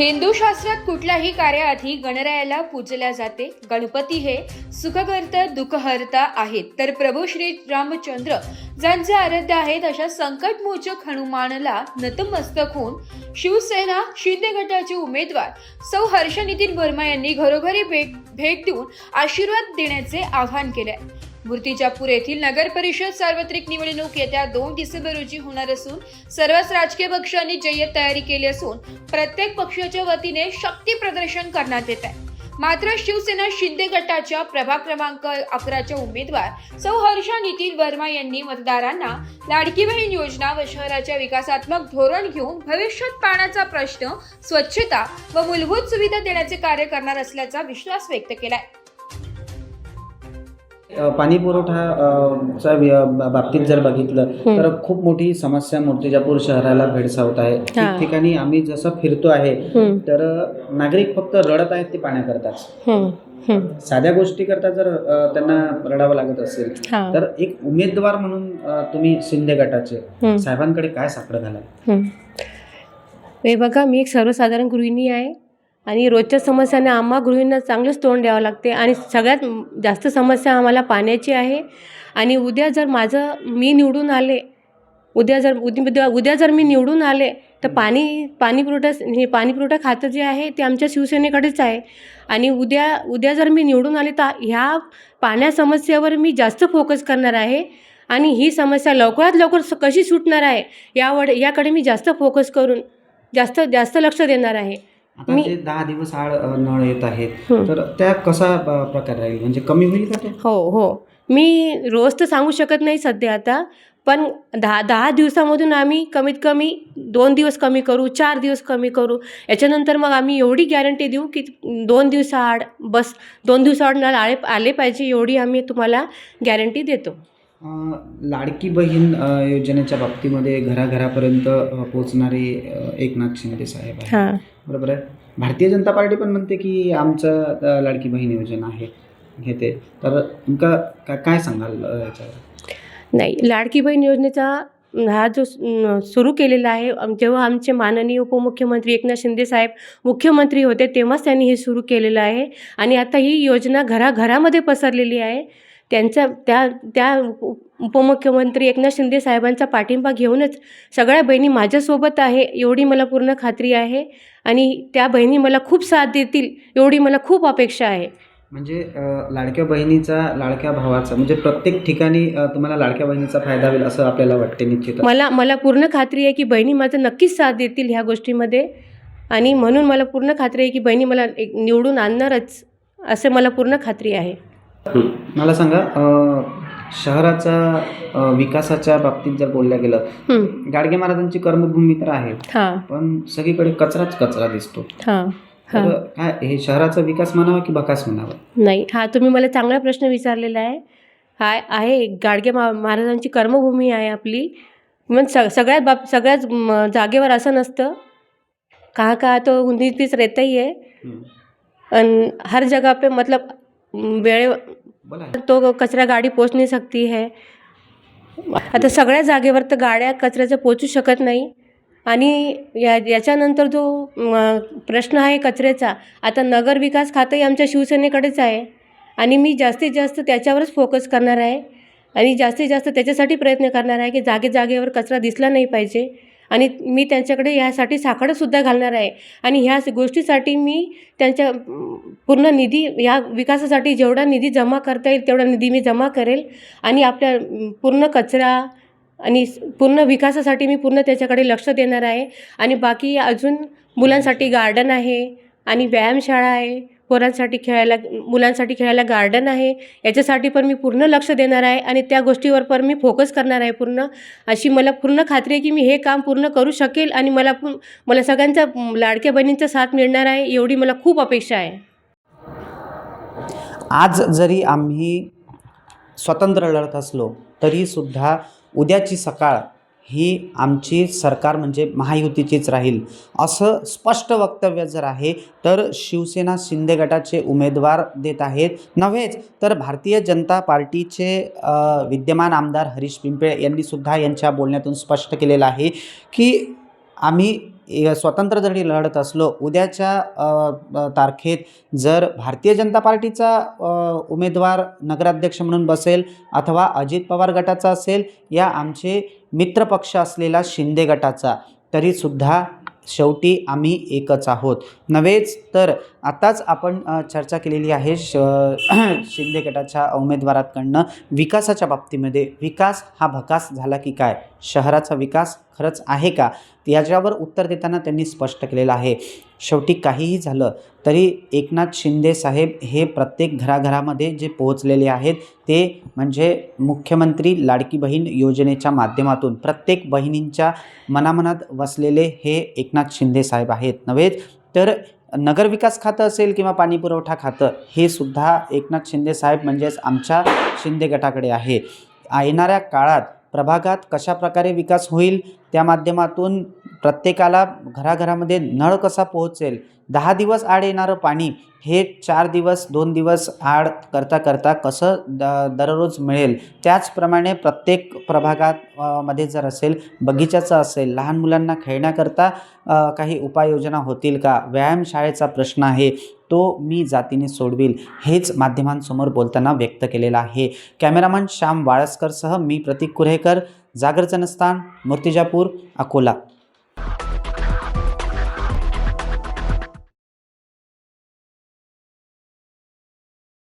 हिंदू शास्त्रात कुठल्याही कार्याआधी गणरायाला पूजल्या जाते गणपती हे सुखकर्ता दुःखहर्ता आहेत तर प्रभू श्री रामचंद्र ज्यांचे आराध्य आहेत अशा संकटमोचक हनुमानला नतमस्तक होऊन शिवसेना शिंदे गटाचे उमेदवार सौ हर्ष नितीन वर्मा यांनी घरोघरी भेट भेट देऊन आशीर्वाद देण्याचे आवाहन केले आहे. मूर्तिजापूर येथील नगर परिषद सार्वत्रिक निवडणूक येत्या दोन डिसेंबर रोजी होणार असून सर्वच राजकीय पक्षांनी जय्यत तयारी केली असून प्रत्येक पक्षाच्या वतीने शक्ती प्रदर्शन करण्यात येत आहे. मात्र शिवसेना शिंदे गटाच्या प्रभाग क्रमांक अकराच्या उमेदवार सौ हर्षा नितीन वर्मा यांनी मतदारांना लाडकी बहीण योजना व शहराच्या विकासात्मक धोरण घेऊन भविष्यात पाण्याचा प्रश्न स्वच्छता व मूलभूत सुविधा देण्याचे कार्य करणार असल्याचा विश्वास व्यक्त केलाय. आहे पाणी पुरवठा च्या बाबतीत जर बघितलं तर खूप मोठी समस्या मूर्तिजापूर शहराला भेडसावत आहे. ठिकठिकाणी आम्ही जसं फिरतो आहे तर नागरिक फक्त रडत आहेत ते पाण्याकरताच. साध्या गोष्टी करता जर त्यांना रडावं लागत असेल तर एक उमेदवार म्हणून तुम्ही शिंदे गटाचे साहेबांकडे काय साकडं घालाल? हं. हे बघा मी एक सर्वसाधारण गृहिणी आहे. आणि रोजच्या समस्यांना आम्हा गृहिणींना चांगलंच तोंड द्यावं लागते. आणि सगळ्यात जास्त समस्या आम्हाला पाण्याची आहे. आणि उद्या जर माझं मी निवडून आले उद्या जर उद्या उद्या जर मी निवडून आले तर पाणी पाणी पुरवठा हे पाणी पुरवठा खातं जे आहे ते आमच्या शिवसेनेकडेच आहे. आणि उद्या उद्या जर मी निवडून आले तर ह्या पाण्या समस्येवर मी जास्त फोकस करणार आहे. आणि ही समस्या लवकरात लवकर कशी सुटणार आहे यावर याकडे मी जास्त फोकस करून जास्त जास्त लक्ष देणार आहे. आता मी- जे दहा दिवस अ, नळ येत आहेत हं. तर त्या कसा अ, प्रकार राहील? म्हणजे कमी होईल का ते? हो हो. मी रोज तर सांगू शकत नाही सध्या आता पण दहा दहा दिवसामधून आम्ही कमीत कमी दोन दिवस कमी करू चार दिवस कमी करू. याच्यानंतर मग आम्ही एवढी गॅरंटी देऊ की दोन दिवसाआड बस दोन दिवसाआड नळ आले आले पाहिजे एवढी आम्ही तुम्हाला गॅरंटी देतो. अ, लाडकी बहीण अ, योजनेच्या बाबतीमध्ये घराघरापर्यंत अ, पोहोचणारे अ, एकनाथ शिंदे साहेब हां. बरोबर आहे. भारतीय जनता पार्टी पण म्हणते की आमचं लाडकी बहीण योजना आहे घेते. तर तुमका का काय सांगाल याच्यावर? नाही लाडकी बहीण योजनेचा हा जो सुरू केलेला आहे जेव्हा आमचे माननीय उपमुख्यमंत्री एकनाथ शिंदे साहेब मुख्यमंत्री होते तेव्हाच त्यांनी हे सुरू केलेलं आहे. आणि आता ही योजना घराघरामध्ये पसरलेली आहे. त्यांचा त्या त्या उप- उपमुख्यमंत्री एकनाथ शिंदे साहेबांचा पाठिंबा घेऊनच सगळ्या बहिणी माझ्यासोबत आहे एवढी मला पूर्ण खात्री आहे आणि त्या बहिणी मला खूप साथ देतील एवढी मला खूप अपेक्षा आहे. म्हणजे लाडक्या बहिणीचा लाडक्या भावाचा म्हणजे प्रत्येक ठिकाणी तुम्हाला लाडक्या बहिणीचा फायदा होईल असं आपल्याला वाटते निश्चित मला मला पूर्ण खात्री आहे की बहिणी माझं नक्कीच साथ देतील ह्या गोष्टीमध्ये आणि म्हणून मला पूर्ण खात्री आहे की बहिणी मला एक निवडून आणणारच असे मला पूर्ण खात्री आहे. मला सांगा शहराचा विकासाच्या बाबतीत जर बोललं गेलं गाडगे महाराजांची कर्मभूमी तर आहे हां. पण सगळीकडे कचराच कचरा दिसतो. हां. हां. तर काय हे शहराचा विकास म्हणावा की बकास म्हणावा? नाही. हा तुम्ही मला चांगला प्रश्न विचारलेला आहे. हा आहे. गाडगे महाराजांची कर्मभूमी आहे आपली. मग स सगळ्यात बाब सगळ्याच म, जागेवर असं नसतं. कहाँ कहाँ तो उन्नीस बीस रहता ही है. अन हर जगह पे मतलब वेळे तो कचरा गाडी पोचू नाही सकती है आता सगळ्या जागेवर तर गाड्या कचऱ्याचं पोचू शकत नाही. आणि या याच्यानंतर जो प्रश्न आहे कचऱ्याचा आता नगर विकास खातंही आमच्या शिवसेनेकडेच आहे. आणि मी जास्तीत जास्त त्याच्यावरच फोकस करणार आहे. आणि जास्तीत जास्त त्याच्यासाठी प्रयत्न करणार आहे की जागे जागेवर कचरा दिसला नाही पाहिजे. आणि मी त्यांच्याकडे यासाठी साखरसुद्धा घालणार आहे. आणि ह्या गोष्टीसाठी मी त्यांच्या पूर्ण निधी ह्या विकासासाठी जेवढा निधी जमा करता येईल तेवढा निधी मी जमा करेल. आणि आपल्या पूर्ण कचरा आणि पूर्ण विकासासाठी मी पूर्ण त्याच्याकडे लक्ष देणार आहे. आणि बाकी अजून मुलांसाठी गार्डन आहे आणि व्यायामशाळा आहे. पोरांसाठी खेळायला मुलांसाठी खेळायला गार्डन आहे. याच्यासाठी पण मी पूर्ण लक्ष देणार आहे आणि त्या गोष्टीवर पण मी फोकस करणार आहे पूर्ण. अशी मला पूर्ण खात्री आहे की मी हे काम पूर्ण करू शकेल आणि मला पु- मला सगळ्यांचा लाडक्या बहिणींचा साथ मिळणार आहे एवढी मला खूप अपेक्षा आहे. आज जरी आम्ही स्वतंत्र लढत असलो तरीसुद्धा उद्याची सकाळ ही आमची सरकार म्हणजे महायुतीचीच राहील. असं स्पष्ट वक्तव्य जर आहे तर शिवसेना शिंदे गटाचे उमेदवार देत आहेत. नव्हेच तर भारतीय जनता पार्टीचे विद्यमान आमदार हरीश पिंपळे यांनीसुद्धा यांच्या बोलण्यातून स्पष्ट केलेलं आहे की आम्ही स्वतंत्र जरी लढत असलो उद्याच्या तारखेत जर भारतीय जनता पार्टीचा उमेदवार नगराध्यक्ष म्हणून बसेल अथवा अजित पवार गटाचा असेल या आमचे मित्रपक्ष असलेला शिंदे गटाचा तरीसुद्धा शेवटी आम्ही एकच आहोत. नव्हेच तर आताच आपण चर्चा केलेली आहे श शिंदे गटाच्या उमेदवारांकडनं विकासाच्या बाबतीमध्ये. विकास हा भकास झाला की काय? शहराचा विकास खरंच आहे का? याच्यावर उत्तर देताना त्यांनी स्पष्ट केलेलं आहे. शेवटी काहीही झालं तरी एकनाथ शिंदे साहेब हे प्रत्येक घराघरामध्ये जे पोहोचलेले आहेत ते म्हणजे मुख्यमंत्री लाडकी बहीण योजनेच्या माध्यमातून प्रत्येक बहिणींच्या मनामनात वसलेले हे एकनाथ शिंदे साहेब आहेत. नव्हेच तर नगरविकास खातं असेल किंवा पाणी पुरवठा खातं हे सुद्धा एकनाथ शिंदे साहेब म्हणजेच आमच्या शिंदे गटाकडे आहे. येणाऱ्या काळात प्रभागात कशा प्रकारे विकास होईल त्या माध्यमातून प्रत्येकाला घराघरामध्ये नळ कसा पोहोचेल? दहा दिवस आड येणारं पाणी हे चार दिवस दोन दिवस आड करता करता कसं द दररोज मिळेल? त्याचप्रमाणे प्रत्येक प्रभागात मध्ये जर असेल बगीचाचं असेल लहान मुलांना खेळण्याकरता काही उपाययोजना होतील का? व्यायामशाळेचा प्रश्न आहे तो मी जातीने सोडविल हेच माध्यमांसमोर बोलताना व्यक्त केलेलं आहे. कॅमेरामन श्याम वाळसकरसह मी प्रतीक कुरेकर जागर जनस्थान मूर्तिजापूर अकोला. Bye.